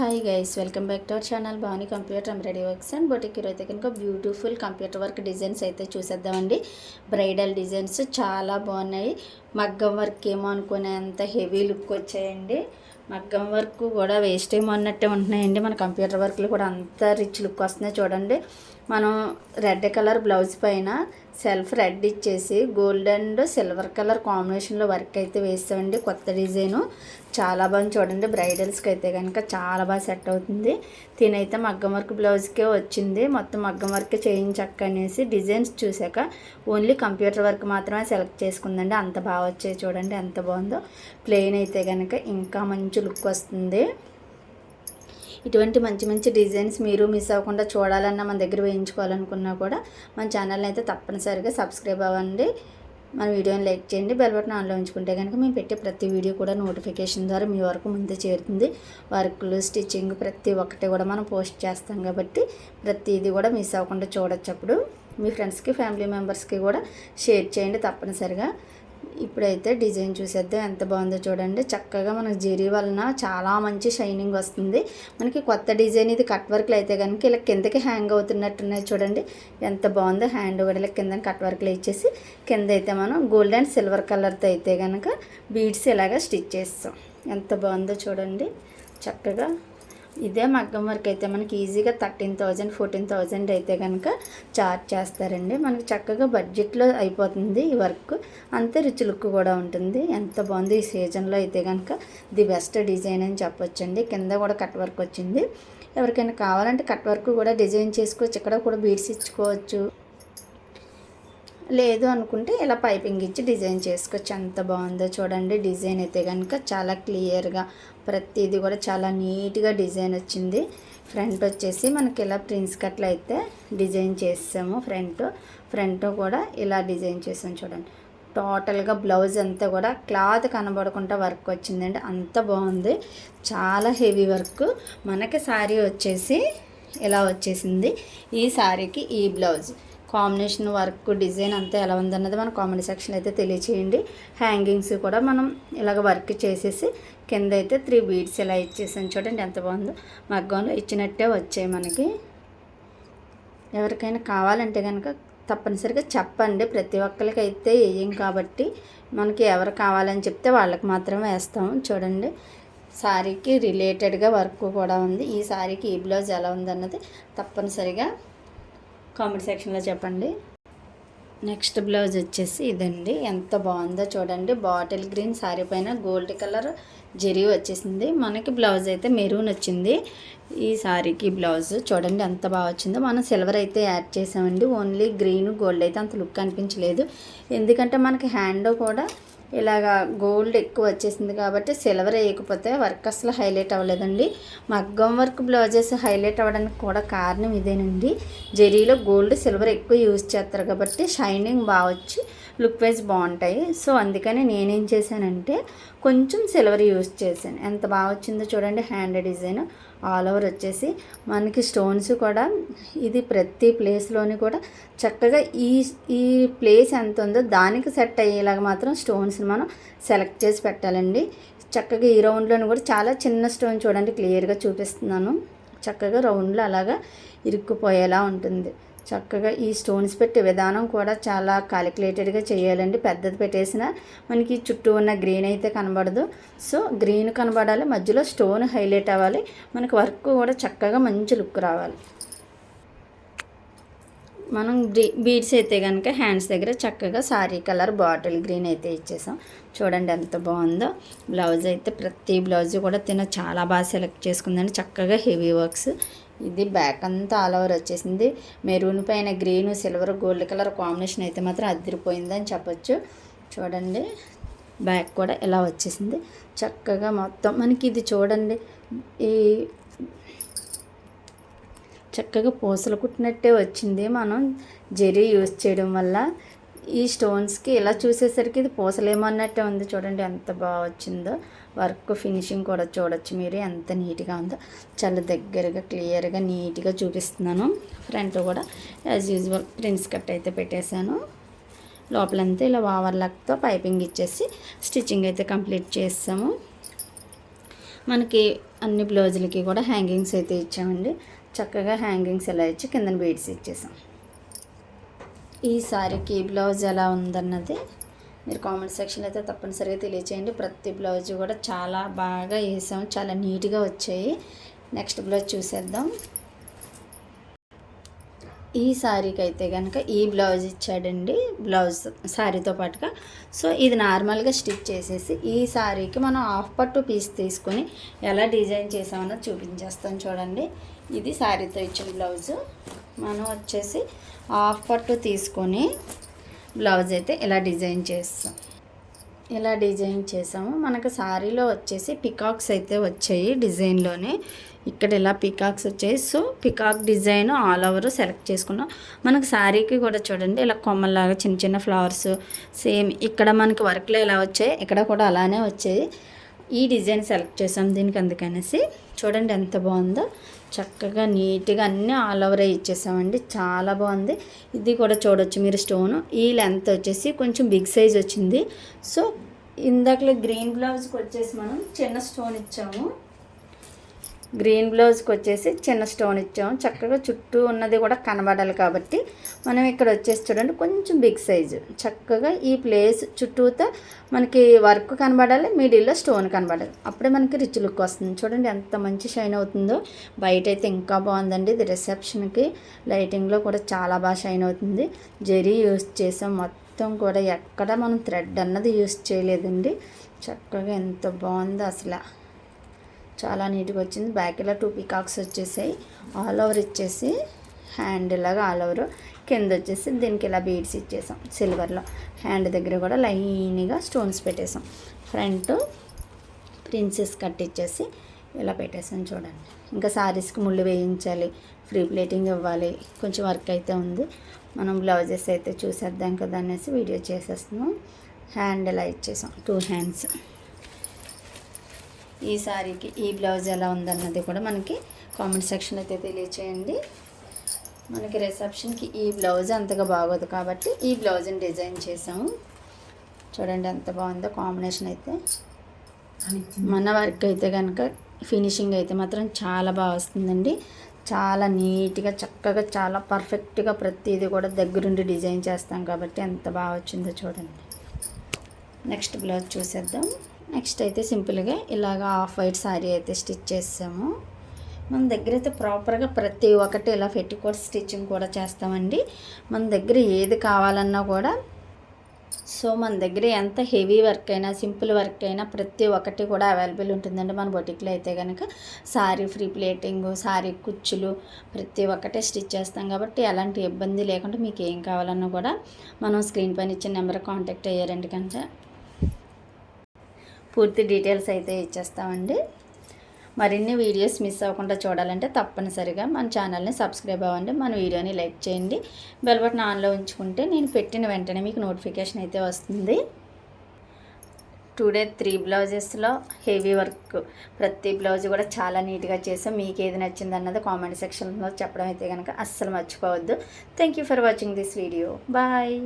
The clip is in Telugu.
Hi guys welcome back to our channel బాగుని computer embroidery works and boutique అయితే కనుక బ్యూటిఫుల్ కంప్యూటర్ వర్క్ డిజైన్స్ అయితే చూసేద్దామండి. బ్రైడల్ డిజైన్స్ చాలా బాగున్నాయి. మగ్గం వర్క్ ఏమో అనుకునేంత హెవీ లుక్ వచ్చాయండి. మగ్గం వర్క్ కూడా వేస్ట్ ఏమో అన్నట్టే ఉంటున్నాయండి. మన కంప్యూటర్ వర్క్లు కూడా అంత రిచ్ లుక్ వస్తున్నాయి చూడండి. మనం రెడ్ కలర్ బ్లౌజ్ పైన సెల్ఫ్ రెడ్ ఇచ్చేసి గోల్డ్ అండ్ సిల్వర్ కలర్ కాంబినేషన్లో వర్క్ అయితే వేస్తామండి. కొత్త డిజైను చాలా బాగుంది చూడండి. బ్రైడల్స్కి అయితే కనుక చాలా బాగా సెట్ అవుతుంది. తినైతే మగ్గం వర్క్ బ్లౌజ్కే వచ్చింది. మొత్తం మగ్గం వర్క్ చేయించక్క అనేసి డిజైన్స్ చూసాక ఓన్లీ కంప్యూటర్ వర్క్ మాత్రమే సెలెక్ట్ చేసుకుందండి. అంత బాగా వచ్చాయి చూడండి ఎంత బాగుందో. ప్లెయిన్ అయితే కనుక ఇంకా మంచి లుక్ వస్తుంది. ఇటువంటి మంచి మంచి డిజైన్స్ మీరు మిస్ అవ్వకుండా చూడాలన్నా మన దగ్గర వేయించుకోవాలనుకున్నా కూడా మన ఛానల్ని అయితే తప్పనిసరిగా సబ్స్క్రైబ్ అవ్వండి. మన వీడియోని లైక్ చేయండి బెల్ బటన్ ఆన్లో ఉంచుకుంటే కనుక మేము పెట్టే ప్రతి వీడియో కూడా నోటిఫికేషన్ ద్వారా మీ వరకు ముందే చేరుతుంది. వర్క్లు స్టిచ్చింగ్ ప్రతి ఒక్కటి కూడా మనం పోస్ట్ చేస్తాం కాబట్టి ప్రతిదీ కూడా మిస్ అవ్వకుండా చూడొచ్చు అప్పుడు. మీ ఫ్రెండ్స్కి ఫ్యామిలీ మెంబర్స్కి కూడా షేర్ చేయండి తప్పనిసరిగా. ఇప్పుడైతే డిజైన్ చూసేద్దాం ఎంత బాగుందో చూడండి. చక్కగా మనకు జెరీ వలన చాలా మంచి షైనింగ్ వస్తుంది. మనకి కొత్త డిజైన్ ఇది కట్ వర్క్లు అయితే కనుక ఇలా కిందకి హ్యాంగ్ అవుతున్నట్టున్నాయి చూడండి. ఎంత బాగుందో హ్యాండ్ కూడా ఇలా కింద కట్ వర్క్లు ఇచ్చేసి కింద అయితే మనం గోల్డ్ అండ్ సిల్వర్ కలర్తో అయితే కనుక బీడ్స్ ఇలాగా స్టిచ్ చేస్తాం. ఎంత బాగుందో చూడండి. చక్కగా ఇదే మగ్గం వర్క్ అయితే మనకి ఈజీగా థర్టీన్ థౌజండ్ ఫోర్టీన్ థౌజండ్ అయితే కనుక చార్జ్ చేస్తారండి. మనకి చక్కగా బడ్జెట్లో అయిపోతుంది ఈ వర్క్ అంతే రిచ్ లుక్ కూడా ఉంటుంది. ఎంత బాగుంది ఈ సీజన్లో అయితే కనుక ది బెస్ట్ డిజైన్ అని చెప్పొచ్చండి. కింద కూడా కట్ వర్క్ వచ్చింది. ఎవరికైనా కావాలంటే కట్ వర్క్ కూడా డిజైన్ చేసుకోవచ్చు. ఇక్కడ కూడా బీడ్స్ ఇచ్చుకోవచ్చు. లేదు అనుకుంటే ఇలా పైపింగ్ ఇచ్చి డిజైన్ చేసుకోవచ్చు. ఎంత బాగుందో చూడండి. డిజైన్ అయితే కనుక చాలా క్లియర్గా ప్రతిదీ కూడా చాలా నీట్గా డిజైన్ వచ్చింది. ఫ్రంట్ వచ్చేసి మనకి ఇలా ప్రిన్స్ కట్లు అయితే డిజైన్ చేసాము ఫ్రంట్. ఫ్రంట్ కూడా ఇలా డిజైన్ చేసాము చూడండి. టోటల్గా బ్లౌజ్ అంతా కూడా క్లాత్ కనబడకుండా వర్క్ వచ్చిందండి. అంత బాగుంది. చాలా హెవీ వర్క్. మనకి శారీ వచ్చేసి ఇలా వచ్చేసింది. ఈ శారీకి ఈ బ్లౌజ్. కాంబినేషన్ వర్క్ డిజైన్ అంతా ఎలా ఉందన్నది మన కామెంట్ సెక్షన్ అయితే తెలియచేయండి. హ్యాంగింగ్స్ కూడా మనం ఇలాగ వర్క్ చేసేసి కింద అయితే త్రీ బీడ్స్ ఇలా ఇచ్చేసాను చూడండి ఎంత బాగుందో. మగ్గంలో ఇచ్చినట్టే వచ్చాయి మనకి. ఎవరికైనా కావాలంటే కనుక తప్పనిసరిగా చెప్పండి. ప్రతి ఒక్కరికి అయితే వేయం కాబట్టి మనకి ఎవరు కావాలని చెప్తే వాళ్ళకి మాత్రమే వేస్తాము చూడండి. శారీకి రిలేటెడ్గా వర్క్ కూడా ఉంది. ఈ శారీకి ఈ బ్లౌజ్ ఎలా ఉందన్నది తప్పనిసరిగా కామెంట్ సెక్షన్లో చెప్పండి. నెక్స్ట్ బ్లౌజ్ వచ్చేసి ఇదండి. ఎంత బాగుందో చూడండి. బాటిల్ గ్రీన్ శారీ పైన గోల్డ్ కలర్ జెరీ వచ్చేసింది. మనకి బ్లౌజ్ అయితే మెరూన్ వచ్చింది. ఈ శారీకి బ్లౌజ్ చూడండి ఎంత బాగా వచ్చిందో. మనం సిల్వర్ అయితే యాడ్ చేసామండి. ఓన్లీ గ్రీన్ గోల్డ్ అయితే అంత లుక్ అనిపించలేదు. ఎందుకంటే మనకి హ్యాండ్ కూడా ఇలాగా గోల్డ్ ఎక్కువ వచ్చేసింది కాబట్టి సిల్వర్ వేయకపోతే వర్క్ అసలు హైలైట్ అవ్వలేదండి. మగ్గం వర్క్ బ్లౌజెస్ హైలైట్ అవ్వడానికి కూడా కారణం ఇదేనండి. జరీలో గోల్డ్ సిల్వర్ ఎక్కువ యూజ్ చేస్తారు కాబట్టి షైనింగ్ బాగా వచ్చి లుక్ వైజ్ బాగుంటాయి. సో అందుకని నేనేం చేశానంటే కొంచెం సిల్వర్ యూజ్ చేశాను. ఎంత బాగా వచ్చిందో చూడండి హ్యాండ్ డిజైన్. ఆల్ ఓవర్ వచ్చేసి మనకి స్టోన్స్ కూడా ఇది ప్రతి ప్లేస్లోని కూడా చక్కగా ఈ ఈ ప్లేస్ ఎంత ఉందో దానికి సెట్ అయ్యేలాగా మాత్రం స్టోన్స్ని మనం సెలెక్ట్ చేసి పెట్టాలండి. చక్కగా ఈ రౌండ్లోని కూడా చాలా చిన్న స్టోన్ చూడండి క్లియర్గా చూపిస్తున్నాను. చక్కగా రౌండ్లో అలాగా ఇరుక్కుపోయేలా ఉంటుంది. చక్కగా ఈ స్టోన్స్ పెట్టే విధానం కూడా చాలా కాలిక్యులేటెడ్గా చేయాలండి. పెద్దది పెట్టేసిన మనకి చుట్టూ ఉన్న గ్రీన్ అయితే కనబడదు. సో గ్రీన్ కనబడాలి మధ్యలో స్టోన్ హైలైట్ అవ్వాలి. మనకి వర్క్ కూడా చక్కగా మంచి లుక్ రావాలి. మనం బీడ్స్ అయితే కనుక హ్యాండ్స్ దగ్గర చక్కగా సారీ కలర్ బాటిల్ గ్రీన్ అయితే ఇచ్చేసాం. చూడండి ఎంత బాగుందో. బ్లౌజ్ అయితే ప్రతి బ్లౌజ్ కూడా తిన చాలా బాగా సెలెక్ట్ చేసుకుందండి. చక్కగా హెవీ వర్క్స్ ఇది బ్యాక్ అంతా ఆల్ ఓవర్ వచ్చేసింది. మెరూన్ పైన green silver gold colour combination అయితే మాత్రం అదిరిపోయిందని చెప్పొచ్చు. చూడండి బ్యాక్ కూడా ఇలా వచ్చేసింది. చక్కగా మొత్తం మనకి ఇది చూడండి ఈ చక్కగా పూసలు కుట్టినట్టే వచ్చింది మనం జెరీ యూస్ చేయడం వల్ల. ఈ స్టోన్స్కి ఇలా చూసేసరికి ఇది పూసలేమన్నట్టే ఉంది. చూడండి ఎంత బాగా వచ్చిందో. వర్క్ ఫినిషింగ్ కూడా చూడొచ్చు మీరు. ఎంత నీట్గా ఉందో చాలా దగ్గరగా క్లియర్గా నీట్గా చూపిస్తున్నాను. ఫ్రంట్ కూడా యాజ్ యూజువల్ ప్రిన్స్ కట్ అయితే పెట్టేశాను. లోపలంతా ఇలా ఓవర్లాక్తో పైపింగ్ ఇచ్చేసి స్టిచ్చింగ్ అయితే కంప్లీట్ చేస్తాము మనకి అన్ని బ్లౌజులకి కూడా హ్యాంగింగ్స్ అయితే ఇచ్చామండి. చక్కగా హ్యాంగింగ్స్ ఎలా ఇచ్చి కిందన బీడ్స్ ఇచ్చేసాం. ఈ సారీకి బ్లౌజ్ ఎలా ఉందన్నది మీరు కామెంట్ సెక్షన్ అయితే తప్పనిసరిగా తెలియచేయండి. ప్రతి బ్లౌజ్ కూడా చాలా బాగా వేసాం చాలా నీట్గా వచ్చాయి. నెక్స్ట్ బ్లౌజ్ చూసేద్దాం. ఈ శారీకి అయితే కనుక ఈ బ్లౌజ్ ఇచ్చాడండి. బ్లౌజ్ శారీతో పాటుగా. సో ఇది నార్మల్గా స్టిచ్ చేసేసి ఈ శారీకి మనం హాఫ్ పట్టు పీస్ తీసుకొని ఎలా డిజైన్ చేసామన్నో చూపించేస్తాం చూడండి. ఇది శారీతో ఇచ్చిన బ్లౌజు. మనం వచ్చేసి హాఫ్ పట్టు తీసుకొని బ్లౌజ్ అయితే ఇలా డిజైన్ చేస్తాం. ఇలా డిజైన్ చేసాము. మనకు శారీలో వచ్చేసి పికాక్స్ అయితే వచ్చాయి డిజైన్లోనే. ఇక్కడ ఇలా పికాక్స్ వచ్చాయి. So peacock design all over select చేసుకున్నాం. మనకు శారీకి కూడా చూడండి ఇలా కొమ్మల్లాగా చిన్న చిన్న ఫ్లవర్స్ సేమ్. ఇక్కడ మనకి వర్క్లో ఎలా వచ్చాయి? ఇక్కడ కూడా అలానే వచ్చాయి. ఈ డిజైన్ సెలెక్ట్ చేసాం దీనికి అందుకనేసి. చూడండి ఎంత బాగుందో. చక్కగా నీట్గా అన్నీ ఆల్ ఓవర్ ఇచ్చేసామండి. చాలా బాగుంది. ఇది కూడా చూడొచ్చు మీరు స్టోను. ఈ లెంత్ వచ్చేసి కొంచెం బిగ్ సైజ్ వచ్చింది. సో ఇందాకలో గ్రీన్ బ్లౌజ్కి వచ్చేసి మనం చిన్న స్టోన్ ఇచ్చాము. గ్రీన్ బ్లౌజ్కి వచ్చేసి చిన్న స్టోన్ ఇచ్చాము చక్కగా చుట్టూ ఉన్నది కూడా కనబడాలి కాబట్టి మనం ఇక్కడ వచ్చేసి చూడండి కొంచెం బిగ్ సైజు. చక్కగా ఈ ప్లేస్ చుట్టూతో మనకి వర్క్ కనబడాలి మిడిల్లో స్టోన్ కనబడాలి. అప్పుడే మనకి రిచ్ లుక్ వస్తుంది. చూడండి ఎంత మంచి షైన్ అవుతుందో. బయట అయితే ఇంకా బాగుందండి. ఇది రిసెప్షన్కి లైటింగ్లో కూడా చాలా బాగా షైన్ అవుతుంది. జెరీ యూస్ చేసాం. మొత్తం కూడా ఎక్కడ మనం థ్రెడ్ అన్నది యూస్ చేయలేదండి. చక్కగా ఎంత బాగుందో అసలు. చాలా నీట్గా వచ్చింది. బ్యాక్ ఇలా టూ పీకాక్స్ వచ్చేసాయి. ఆల్ ఓవర్ ఇచ్చేసి హ్యాండ్ ఇలాగా ఆల్ ఓవర్ కింద వచ్చేసి దీనికి ఇలా బీడ్స్ ఇచ్చేసాం. సిల్వర్లో హ్యాండ్ దగ్గర కూడా లైన్గా స్టోన్స్ పెట్టేసాం. ఫ్రంట్ ప్రిన్సెస్ కట్ ఇచ్చేసి ఇలా పెట్టేసాం చూడండి. ఇంకా శారీస్కి ముళ్ళు వేయించాలి. ఫ్రీ ప్లేటింగ్ ఇవ్వాలి. కొంచెం వర్క్ అయితే ఉంది. మనం బ్లౌజెస్ అయితే చూసేద్దాం కదా అనేసి వీడియో చేసేస్తున్నాం. హ్యాండ్ ఇలా ఇచ్చేసాం. టూ హ్యాండ్స్ ఈ శారీకి ఈ బ్లౌజ్ ఎలా ఉందన్నది కూడా మనకి కామెంట్ సెక్షన్ అయితే తెలియచేయండి. మనకి రిసెప్షన్కి ఈ బ్లౌజ్ అంతగా బాగోదు కాబట్టి ఈ బ్లౌజ్ని డిజైన్ చేసాము చూడండి ఎంత బాగుందో కాంబినేషన్ అయితే. మన వర్క్ అయితే కనుక ఫినిషింగ్ అయితే మాత్రం చాలా బాగా వస్తుందండి. చాలా నీట్గా చక్కగా చాలా పర్ఫెక్ట్గా ప్రతిదీ కూడా దగ్గరుండి డిజైన్ చేస్తాం కాబట్టి ఎంత బాగా వచ్చిందో చూడండి. నెక్స్ట్ బ్లౌజ్ చూసేద్దాం. నెక్స్ట్ అయితే సింపుల్గా ఇలాగ ఆఫ్ వైట్ శారీ అయితే స్టిచ్ చేసాము. మన దగ్గర అయితే ప్రాపర్గా ప్రతి ఒక్కటి ఇలా పెట్టుకోట్ స్టిచ్చింగ్ కూడా చేస్తామండి. మన దగ్గర ఏది కావాలన్నా కూడా సో మన దగ్గర ఎంత హెవీ వర్క్ అయినా సింపుల్ వర్క్ అయినా ప్రతి ఒక్కటి కూడా అవైలబుల్ ఉంటుందండి మన బొటిక్లో అయితే కనుక సారీ ఫ్రీ ప్లేటింగ్ సారీ కుచ్చులు ప్రతి ఒక్కటే స్టిచ్ చేస్తాం కాబట్టి ఎలాంటి ఇబ్బంది లేకుండా మీకు ఏం కావాలన్నా కూడా మనం స్క్రీన్ పైన ఇచ్చిన నెంబర్ కాంటాక్ట్ అయ్యారండి కనుక పూర్తి డీటెయిల్స్ అయితే ఇచ్చేస్తామండి. మరిన్ని వీడియోస్ మిస్ అవ్వకుండా చూడాలంటే తప్పనిసరిగా మన ఛానల్ని సబ్స్క్రైబ్ అవ్వండి. మన వీడియోని లైక్ చేయండి. బెల్ బటన్ ఆన్లో ఉంచుకుంటే నేను పెట్టిన వెంటనే మీకు నోటిఫికేషన్ అయితే వస్తుంది. టుడే త్రీ బ్లౌజెస్లో హెవీ వర్క్. ప్రతి బ్లౌజ్ కూడా చాలా నీట్గా చేసాం. మీకు ఏది నచ్చింది అన్నది కామెంట్ సెక్షన్లో చెప్పడం అయితే కనుక అస్సలు మర్చిపోవద్దు. Thank you for watching this video. Bye.